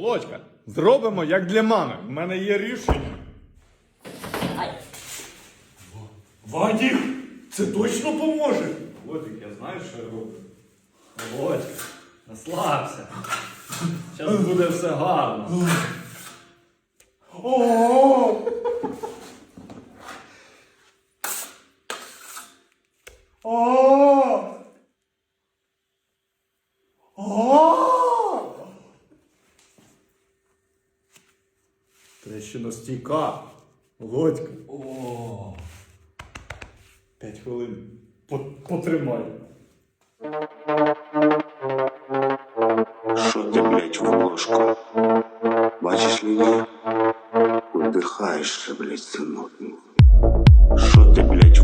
Володька, зробимо як для мами. В мене є рішення. Вадік, це точно поможе. Володька, я знаю, що я роблю. Володька, розслабся. Зараз буде все гарно. О! О! О! Трещина стійка. Володька. О. П'ять хвилин. Потримай. Що ти, блять, волошко? Бачиш мене? Удихаєшся, блять, синок. Що ти, блять,